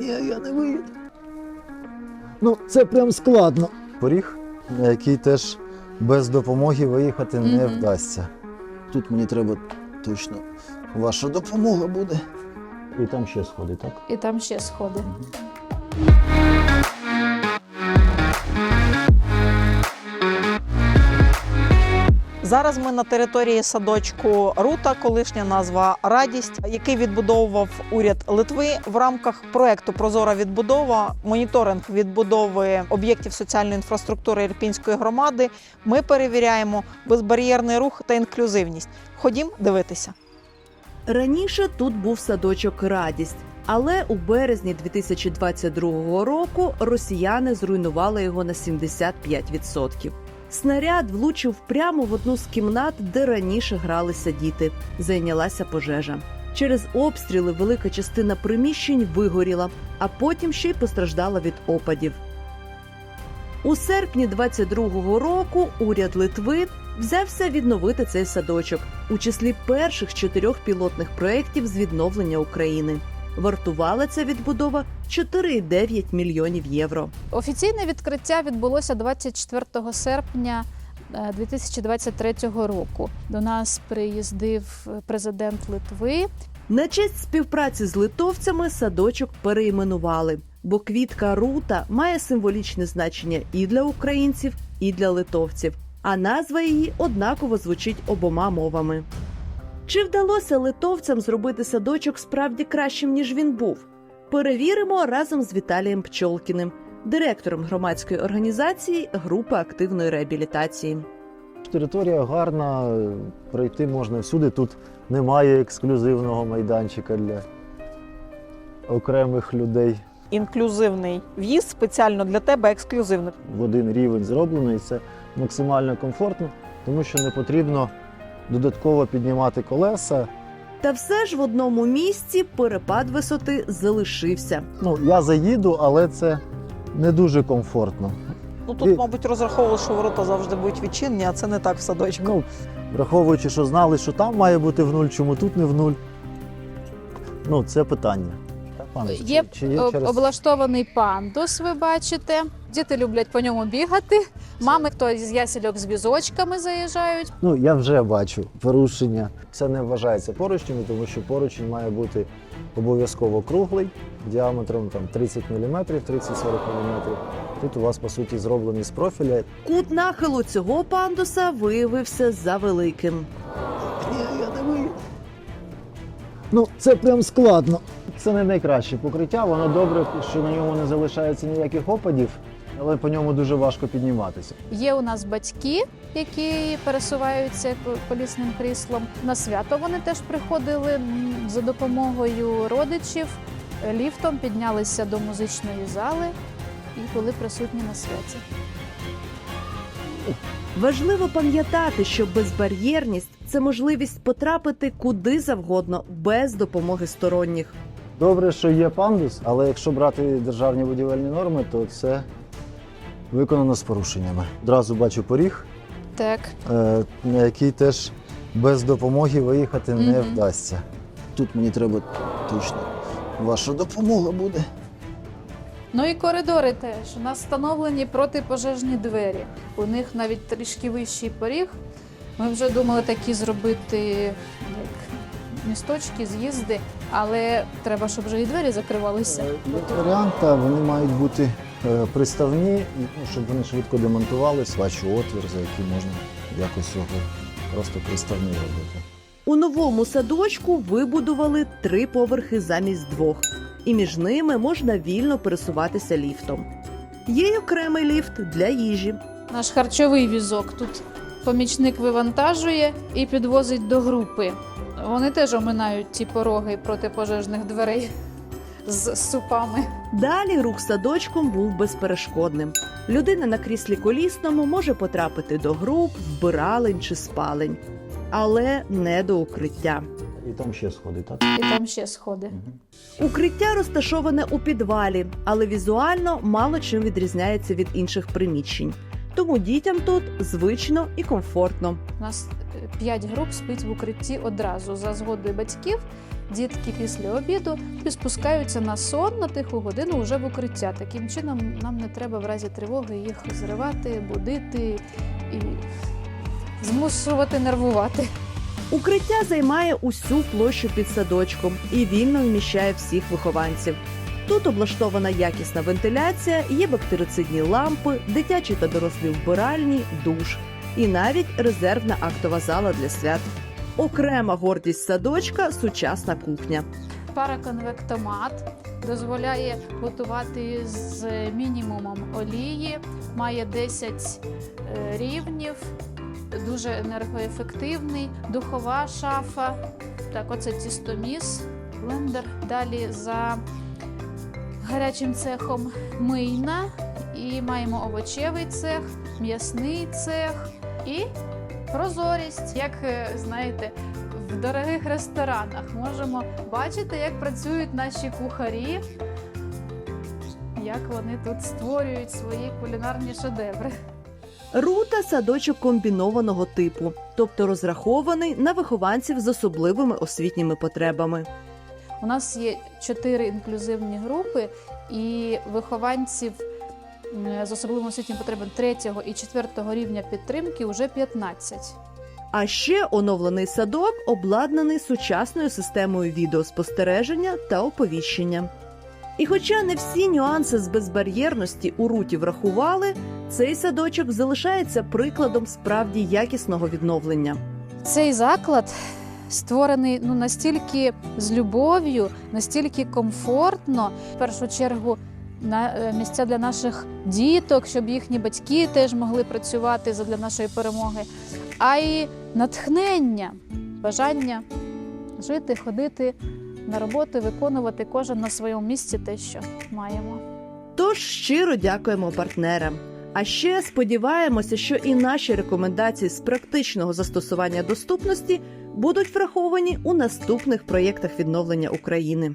Ні, я не виїду. Ну, це прям складно. Поріг, на який теж без допомоги виїхати не Мгм. вдасться. Тут мені треба точно ваша допомога буде. І там ще сходи, так? І там ще сходи. Зараз ми на території садочку Рута, колишня назва Радість, який відбудовував уряд Литви в рамках проекту Прозора відбудова, моніторинг відбудови об'єктів соціальної інфраструктури Ірпінської громади. Ми перевіряємо безбар'єрний рух та інклюзивність. Ходім дивитися. Раніше тут був садочок Радість, але у березні 2022 року росіяни зруйнували його на 75%. Снаряд влучив прямо в одну з кімнат, де раніше гралися діти. Зайнялася пожежа. Через обстріли велика частина приміщень вигоріла, а потім ще й постраждала від опадів. У серпні 22-го року уряд Литви взявся відновити цей садочок у числі перших чотирьох пілотних проєктів з відновлення України. Вартувала ця відбудова 4,9 мільйонів євро. Офіційне відкриття відбулося 24 серпня е, 2023 року. До нас приїздив президент Литви. На честь співпраці з литовцями садочок перейменували, бо квітка рута має символічне значення і для українців, і для литовців, а назва її однаково звучить обома мовами. Чи вдалося литовцям зробити садочок справді кращим, ніж він був? Перевіримо разом з Віталієм Пчолкіним, директором громадської організації Групи активної реабілітації. Територія гарна, пройти можна всюди. Тут немає ексклюзивного майданчика для окремих людей. Інклюзивний в'їзд спеціально для тебе ексклюзивний. В один рівень зроблено, і це максимально комфортно, тому що не потрібно додатково піднімати колеса. Та все ж в одному місці перепад висоти залишився. Ну, я заїду, але це не дуже комфортно. Ну І- тут, мабуть, розраховували, що ворота завжди будуть відчинені, а це не так в садочку. Ну, враховуючи, що знали, що там має бути в нуль, чому тут не в нуль. Ну, це питання. Пане, Є, чи, чи є через... облаштований пандус, ви бачите. Діти люблять по ньому бігати. Мами, хто з ясельок з візочками заїжджають. Ну, я вже бачу порушення. Це не вважається поручнями, тому що поручень має бути обов'язково круглий, діаметром там 30 мм, 30-40 мм. Тут у вас, по суті, зроблений з профіля. Кут нахилу цього пандуса виявився завеликим. Ну, це прям складно. Це не найкраще покриття, воно добре, що на ньому не залишається ніяких опадів, але по ньому дуже важко підніматися. Є у нас батьки, які пересуваються колісним кріслом. На свято вони теж приходили за допомогою родичів. Ліфтом піднялися до музичної зали і були присутні на святі. Важливо пам'ятати, що безбар'єрність це можливість потрапити куди завгодно без допомоги сторонніх. Добре, що є пандус, але якщо брати державні будівельні норми, то це виконано з порушеннями. Одразу бачу поріг, Так, е, на який теж без допомоги виїхати не Мгм. вдасться. Тут мені треба точно ваша допомога буде. Ну і коридори теж. У нас встановлені протипожежні двері. У них навіть трішки вищий поріг. Ми вже думали такі зробити як місточки, з'їзди, але треба, щоб вже і двері закривалися. Як варіант, та, вони мають бути е, приставні, ну, щоб вони швидко демонтувались, бачу отвір, за який можна якось його просто приставний робити. У новому садочку вибудували три поверхи замість двох, і між ними можна вільно пересуватися ліфтом. Є й окремий ліфт для їжі. Наш харчовий візок тут помічник вивантажує і підвозить до групи. Вони теж оминають ті пороги протипожежних дверей з супами. Далі рух садочком був безперешкодним. Людина на кріслі колісному може потрапити до груп, вбиралень чи спалень, але не до укриття. І там ще сходи, так? І там ще сходи. Укриття розташоване у підвалі, але візуально мало чим відрізняється від інших приміщень. Тому дітям тут звично і комфортно. У нас 5 груп спить в укритті одразу за згодою батьків. дітки після обіду і спускаються на сон на тиху годину вже в укриття. Таким чином нам не треба в разі тривоги їх зривати, будити і змушувати нервувати. Укриття займає усю площу під садочком і вільно вміщає всіх вихованців. Тут облаштована якісна вентиляція, є бактерицидні лампи, дитячі та дорослі вбиральні, душ і навіть резервна актова зала для свят. Окрема гордість садочка сучасна кухня. Параконвектомат дозволяє готувати з мінімумом олії, має 10 е, рівнів, дуже енергоефективний, духова шафа. Так, оце тістоміс, блендер. Далі за гарячим цехом мийна. І маємо овочевий цех, м'ясний цех і прозорість. Як е, знаєте, в дорогих ресторанах можемо бачити, як працюють наші кухарі, як вони тут створюють свої кулінарні шедеври. Рута садочок комбінованого типу, тобто розрахований на вихованців з особливими освітніми потребами. У нас є чотири інклюзивні групи, і вихованців з особливими освітніми потребами третього і четвертого рівня підтримки вже 15. А ще оновлений садок обладнаний сучасною системою відеоспостереження та оповіщення. І хоча не всі нюанси з безбар'єрності у руті врахували, цей садочок залишається прикладом справді якісного відновлення. Цей заклад створений ну настільки з любов'ю, настільки комфортно. В першу чергу на е, місця для наших діток, щоб їхні батьки теж могли працювати для нашої перемоги, а й натхнення, бажання жити, ходити на роботу, виконувати кожен на своєму місці те, що маємо. Тож щиро дякуємо партнерам. А ще сподіваємося, що і наші рекомендації з практичного застосування доступності будуть враховані у наступних проєктах відновлення України.